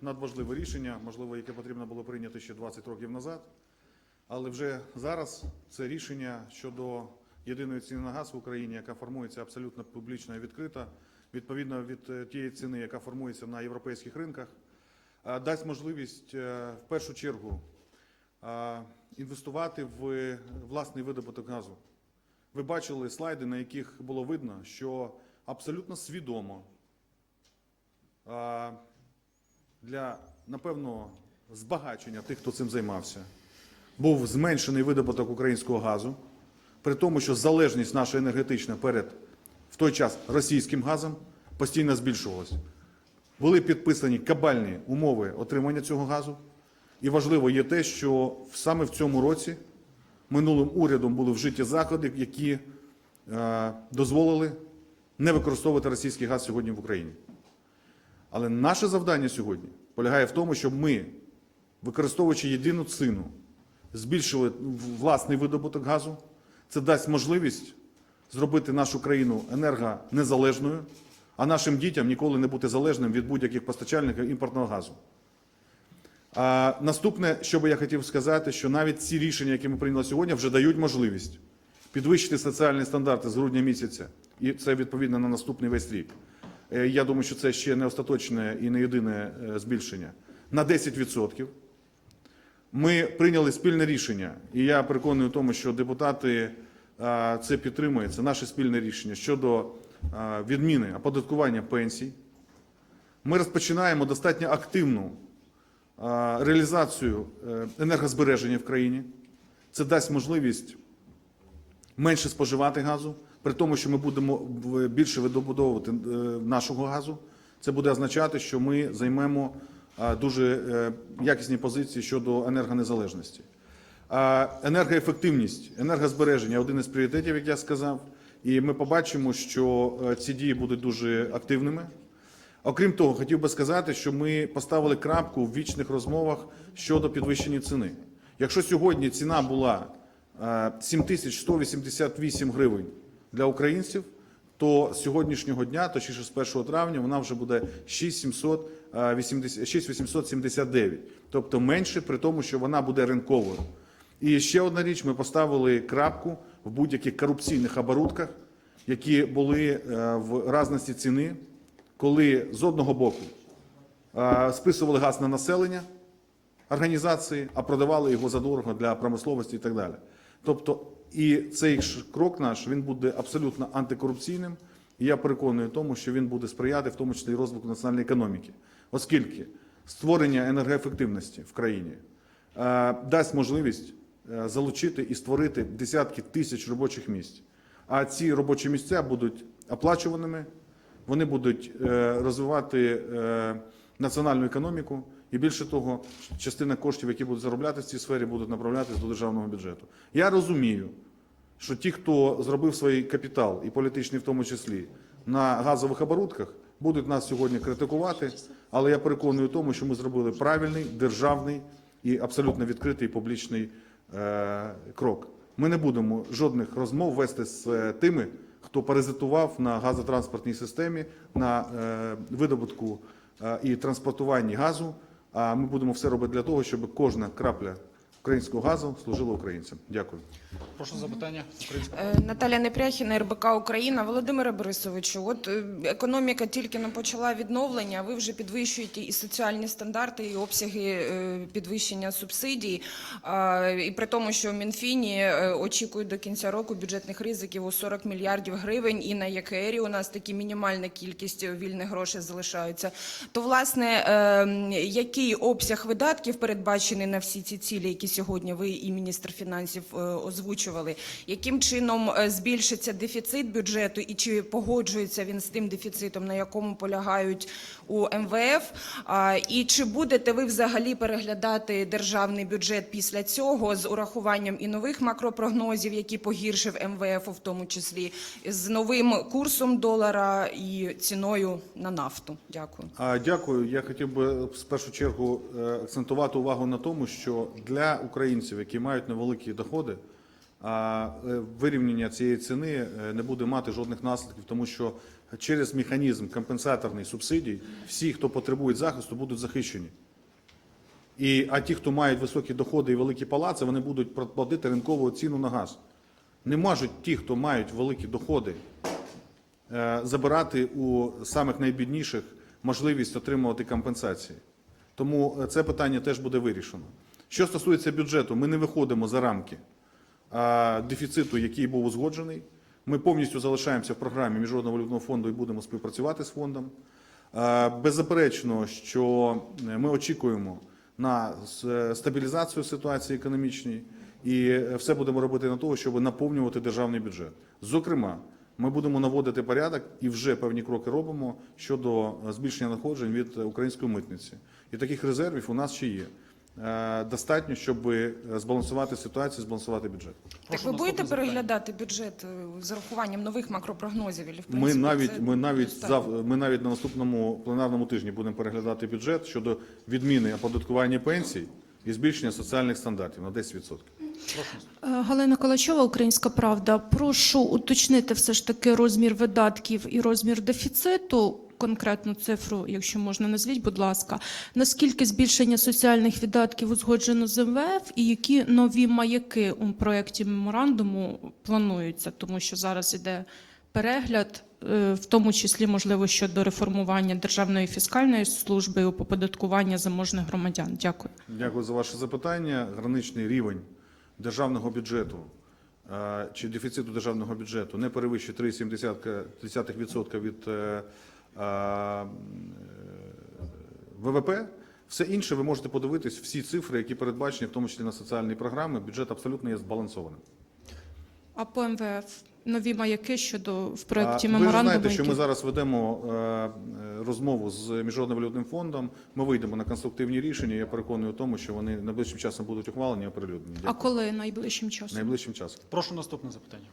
надважливе рішення, можливо, яке потрібно було прийняти ще 20 років назад. Але вже зараз це рішення щодо єдиної ціни на газ в Україні, яка формується абсолютно публічно і відкрита, відповідно від е, тієї ціни, яка формується на європейських ринках, е, дасть можливість е, в першу чергу інвестувати в власний видобуток газу. Ви бачили слайди, на яких було видно, що абсолютно свідомо для, напевно, збагачення тих, хто цим займався, був зменшений видобуток українського газу, при тому, що залежність наша енергетична перед в той час російським газом постійно збільшувалася. Були підписані кабальні умови отримання цього газу. І важливо є те, що саме в цьому році минулим урядом були вжиті заходи, які е, дозволили не використовувати російський газ сьогодні в Україні. Але наше завдання сьогодні полягає в тому, щоб ми, використовуючи єдину ціну, збільшили власний видобуток газу. Це дасть можливість зробити нашу країну енергонезалежною, а нашим дітям ніколи не бути залежним від будь-яких постачальників імпортного газу. А наступне, що би я хотів сказати, що навіть ці рішення, які ми прийняли сьогодні, вже дають можливість підвищити соціальні стандарти з грудня місяця, і це відповідно на наступний весь рік. Е, Я думаю, що це ще не остаточне і не єдине е, збільшення на 10%. Ми прийняли спільне рішення, і я переконаний в тому, що депутати це підтримують. Це наше спільне рішення щодо відміни оподаткування пенсій. Ми розпочинаємо достатньо активну реалізацію е, енергозбереження в країні. Це дасть можливість менше споживати газу, при тому, що ми будемо більше видобудовувати е, нашого газу. Це буде означати, що ми займемо дуже е, якісні позиції щодо енергонезалежності. Енергоефективність, енергозбереження один із пріоритетів, як я сказав, і ми побачимо, що е, ці дії будуть дуже активними. Окрім того, хотів би сказати, що ми поставили крапку в вічних розмовах щодо підвищення ціни. Якщо сьогодні ціна була е, 7188 гривень для українців, то з сьогоднішнього дня, точніше з 1 травня, вона вже буде 6879, тобто менше, при тому, що вона буде ринковою. І ще одна річ: ми поставили крапку в будь-яких корупційних оборудках, які були е, в разності ціни, коли з одного боку е, списували газ на населення організації, а продавали його задорого для промисловості і так далі. Тобто, і цей крок наш він буде абсолютно антикорупційним. І я переконаний в тому, що він буде сприяти, в тому числі і розвитку національної економіки, оскільки створення енергоефективності в країні е, дасть можливість е, залучити і створити десятки тисяч робочих місць. А ці робочі місця будуть оплачуваними, вони будуть е, розвивати національну економіку, і більше того, частина коштів, які будуть заробляти в цій сфері, будуть направлятися до державного бюджету. Я розумію, що ті, хто зробив свій капітал, і політичний в тому числі, на газових оборудках, будуть нас сьогодні критикувати, але я переконаний у тому, що ми зробили правильний, державний і абсолютно відкритий публічний е, крок. Ми не будемо жодних розмов вести з е, тими, хто паразитував на газотранспортній системі, на е, видобутку е, і транспортуванні газу. А ми будемо все робити для того, щоб кожна крапля українського газу служила українцям. Дякую. Прошу запитання. Українська. Е, Наталя Непряхіна, РБК Україна. Володимире Борисовичу, от е, економіка тільки не почала відновлення, ви вже підвищуєте і соціальні стандарти, і обсяги е, підвищення субсидій. І при тому, що в Мінфіні очікують до кінця року бюджетних ризиків у 40 мільярдів гривень, і на ЄКРі у нас такі мінімальна кількість вільних грошей залишаються. То, власне, е, який обсяг видатків передбачений на всі ці цілі, які сьогодні ви і міністр фінансів е, озвучували? Яким чином е, збільшиться дефіцит бюджету, і чи погоджується він з тим дефіцитом, на якому полягають у МВФ? І чи будете ви взагалі переглядати державний бюджет після цього з урахуванням і нових макропрогнозів, які погіршив МВФ, в тому числі з новим курсом долара і ціною на нафту? Дякую. Дякую. Я хотів би в першу чергу е, акцентувати увагу на тому, що для українців, які мають невеликі доходи, е, вирівняння цієї ціни е, не буде мати жодних наслідків, тому що через механізм компенсаторний субсидій всі, хто потребують захисту, будуть захищені. І, а ті, хто мають високі доходи і великі палаци, вони будуть платити ринкову ціну на газ. Не можуть ті, хто мають великі доходи, е, забирати у самих найбідніших можливість отримувати компенсації. Тому це питання теж буде вирішено. Що стосується бюджету, ми не виходимо за рамки дефіциту, який був узгоджений. Ми повністю залишаємося в програмі Міжнародного валютного фонду і будемо співпрацювати з фондом. Беззаперечно, що е, ми очікуємо на стабілізацію ситуації економічній, і е, все будемо робити на того, щоб наповнювати державний бюджет. Зокрема, ми будемо наводити порядок і вже певні кроки робимо щодо е, збільшення надходжень від української митниці. І таких резервів у нас ще є. Е, Достатньо, щоб е, збалансувати ситуацію, збалансувати бюджет. Так ви будете переглядати бюджет е, з урахуванням нових макропрогнозів? В Ми навіть, це ми навіть зав, ми навіть на наступному пленарному тижні будемо переглядати бюджет щодо відміни оподаткування пенсій і збільшення соціальних стандартів на 10%. Е, Галина Калачова, Українська Правда. Прошу уточнити все ж таки розмір видатків і розмір дефіциту. Конкретну цифру, якщо можна, назвіть, будь ласка. Наскільки збільшення соціальних видатків узгоджено з МВФ, і які нові маяки у проєкті меморандуму плануються, тому що зараз іде перегляд, е, в тому числі можливо щодо реформування державної фіскальної служби і оподаткування заможних громадян. Дякую. Дякую за ваше запитання. Граничний рівень державного бюджету е, чи дефіциту державного бюджету не перевищує 3,7% від е, ВВП. Все інше ви можете подивитись, всі цифри, які передбачені, в тому числі на соціальні програми, бюджет абсолютно є збалансованим. А по МВФ нові маяки щодо в проєкті А, Ви знаєте, що ми зараз ведемо е, е, розмову з Міжнародним валютним фондом. Ми вийдемо на конструктивні рішення. Я переконую в тому, що вони найближчим часом будуть ухвалені і оприлюднені. А коли найближчим часом? Найближчим часом. Прошу наступне запитання.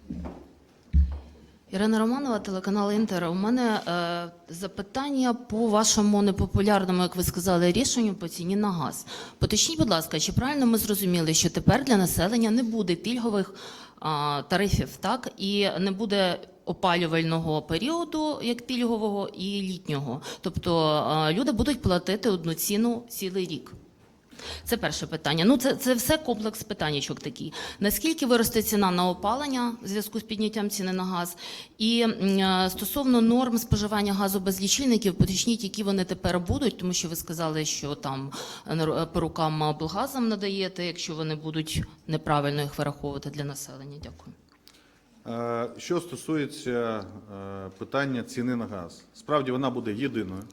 Ірина Романова, телеканал Інтер. У мене е, запитання по вашому непопулярному, як ви сказали, рішенню по ціні на газ. Поточніть, будь ласка, чи правильно ми зрозуміли, що тепер для населення не буде пільгових а, тарифів, так і не буде опалювального періоду, як пільгового, і літнього. Тобто а, люди будуть платити одну ціну цілий рік. Це перше питання. Ну, це, це все комплекс питаннячок такий. Наскільки виросте ціна на опалення в зв'язку з підняттям ціни на газ? І е, стосовно норм споживання газу без лічильників, поточніть, які вони тепер будуть, тому що ви сказали, що там е, нар- перукам облгазам надаєте, якщо вони будуть неправильно їх вираховувати для населення. Дякую. Е, Що стосується е, питання ціни на газ, справді вона буде єдиною.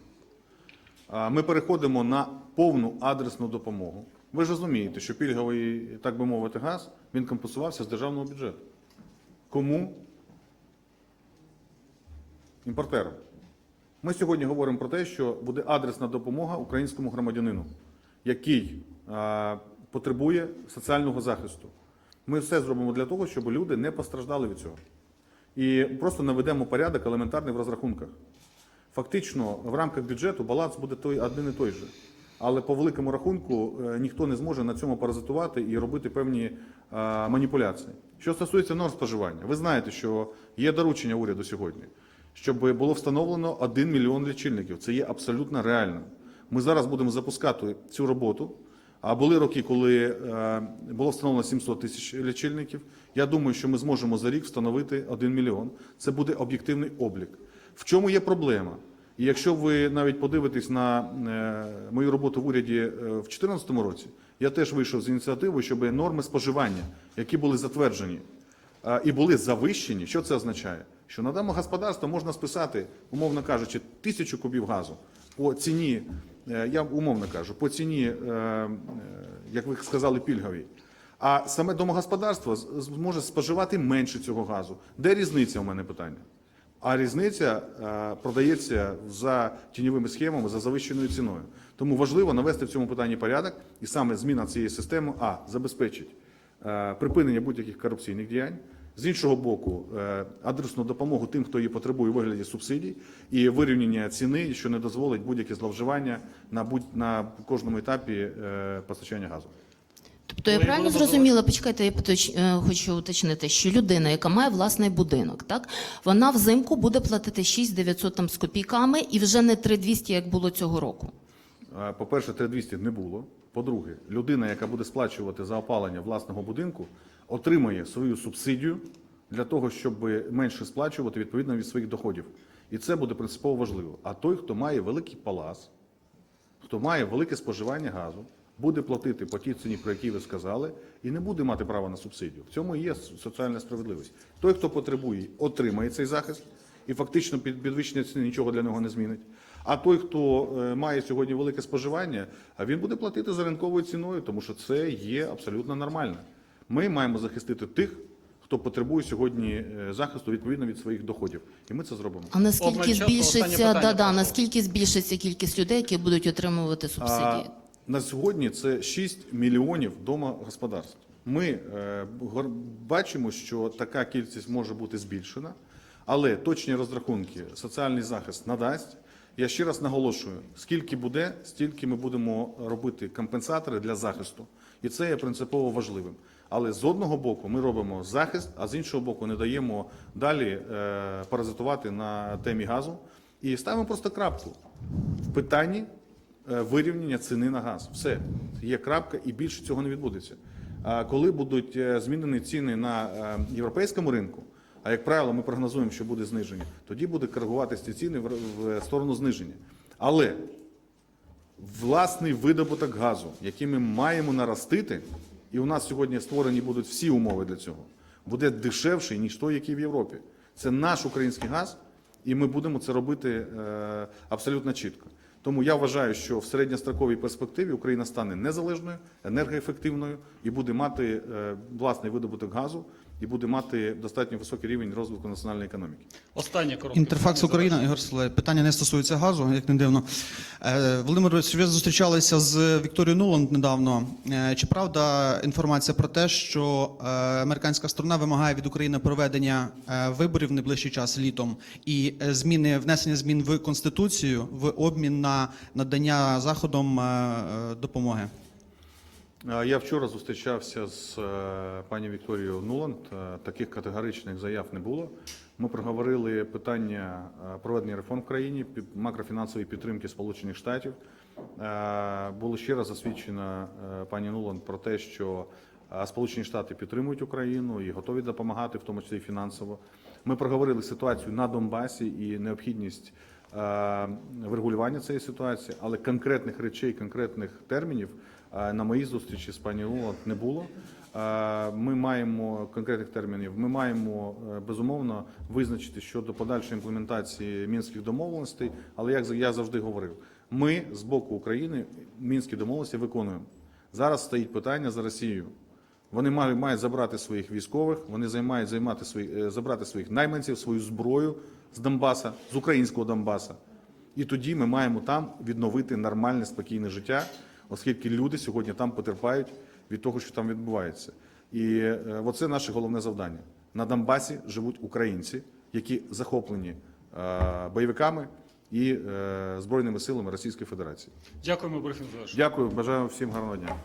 Ми переходимо на повну адресну допомогу. Ви ж розумієте, що пільговий, так би мовити, газ він компенсувався з державного бюджету. Кому? Імпортерам. Ми сьогодні говоримо про те, що буде адресна допомога українському громадянину, який е, потребує соціального захисту. Ми все зробимо для того, щоб люди не постраждали від цього. І просто наведемо порядок елементарний в розрахунках. Фактично, в рамках бюджету баланс буде той один і той же. Але по великому рахунку е, ніхто не зможе на цьому паразитувати і робити певні е, маніпуляції. Що стосується норм споживання, ви знаєте, що є доручення уряду сьогодні, щоб було встановлено 1 мільйон лічильників. Це є абсолютно реально. Ми зараз будемо запускати цю роботу. А були роки, коли е, було встановлено 700 тисяч лічильників. Я думаю, що ми зможемо за рік встановити 1 мільйон. Це буде об'єктивний облік. В чому є проблема? І якщо ви навіть подивитесь на е, мою роботу в уряді е, в 2014 році, я теж вийшов з ініціативою, щоб норми споживання, які були затверджені і були завищені, що це означає? Що на дане господарство можна списати, умовно кажучи, тисячу кубів газу по ціні, е, я умовно кажу, по ціні, як ви сказали, пільговій. А саме домогосподарство зможе споживати менше цього газу. Де різниця у мене питання? А різниця е, продається за тіньовими схемами за завищеною ціною. Тому важливо навести в цьому питанні порядок, і саме зміна цієї системи а забезпечить е, припинення будь-яких корупційних діянь. З іншого боку, е, адресну допомогу тим, хто її потребує у вигляді субсидій, і вирівняння ціни, що не дозволить будь-яке зловживання на будь на кожному етапі постачання газу. Тобто я Коли правильно було зрозуміла, почекайте, я поточ- е, хочу уточнити, що людина, яка має власний будинок, так вона взимку буде платити 6900 там з копійками і вже не 3200, як було цього року. Е, По-перше, 3200 не було. По-друге, людина, яка буде сплачувати за опалення власного будинку, отримає свою субсидію для того, щоб менше сплачувати відповідно від своїх доходів. І це буде принципово важливо. А той, хто має великий палац, хто має велике споживання газу, буде платити по тій ціні, про які ви сказали, і не буде мати права на субсидію. В цьому і є соціальна справедливість. Той, хто потребує, отримає цей захист, і фактично під підвищення ціни нічого для нього не змінить. А той, хто е, має сьогодні велике споживання, а він буде платити за ринковою ціною, тому що це є абсолютно нормально. Ми маємо захистити тих, хто потребує сьогодні е, захисту відповідно від своїх доходів, і ми це зробимо. А наскільки збільшиться да, да, наскільки збільшиться кількість людей, які будуть отримувати субсидії? А, на сьогодні це 6 мільйонів домогосподарств. Ми е, бачимо, що така кількість може бути збільшена, але точні розрахунки соціальний захист надасть. Я ще раз наголошую: скільки буде, стільки ми будемо робити компенсатори для захисту, і це є принципово важливим. Але з одного боку ми робимо захист, а з іншого боку не даємо далі е, паразитувати на темі газу і ставимо просто крапку в питанні вирівняння ціни на газ. Все, є крапка, і більше цього не відбудеться. А коли будуть е, змінені ціни на е, європейському ринку, а як правило, ми прогнозуємо, що буде зниження, тоді буде коригуватися ці ціни в сторону зниження. Але власний видобуток газу, який ми маємо наростити, і у нас сьогодні створені будуть всі умови для цього, буде дешевший, ніж той, який в Європі. Це наш український газ, і ми будемо це робити е, абсолютно чітко. Тому я вважаю, що в середньостроковій перспективі Україна стане незалежною, енергоефективною і буде мати е, власний видобуток газу, і буде мати достатньо високий рівень розвитку національної економіки. Останнє коротке. Інтерфакс Україна, Ігор Соловей. Питання не стосується газу, як не дивно. Е, Володимир, ви зустрічалися з Вікторією Нуланд недавно. Е, Чи правда інформація про те, що е, американська сторона вимагає від України проведення виборів в найближчий час літом і зміни внесення змін в конституцію в обмін на надання заходом допомоги? Я вчора зустрічався з е, пані Вікторією Нуланд. Е, Таких категоричних заяв не було. Ми проговорили питання е, проведення реформ в країні, макрофінансової підтримки Сполучених Штатів. Було ще раз засвідчено пані Нуланд про те, що Сполучені Штати підтримують Україну і готові допомагати, в тому числі фінансово. Ми проговорили ситуацію на Донбасі і необхідність врегулювання цієї ситуації, але конкретних речей, конкретних термінів на моїй зустрічі з пані Луланд не було. Ми маємо конкретних термінів. Ми маємо е, безумовно визначити щодо подальшої імплементації мінських домовленостей. Але як я завжди говорив, ми з боку України мінські домовленості виконуємо. Зараз стоїть питання за Росією. Вони мають, мають забрати своїх військових, вони займають займати свої, е, забрати своїх найманців, свою зброю з Донбаса, з українського Донбаса. І тоді ми маємо там відновити нормальне, спокійне життя, оскільки люди сьогодні там потерпають від того, що там відбувається. І е, оце наше головне завдання. На Донбасі живуть українці, які захоплені е, бойовиками і е, Збройними силами Російської Федерації. Дякуємо, Миколаївич. Дякую, бажаю всім гарного дня.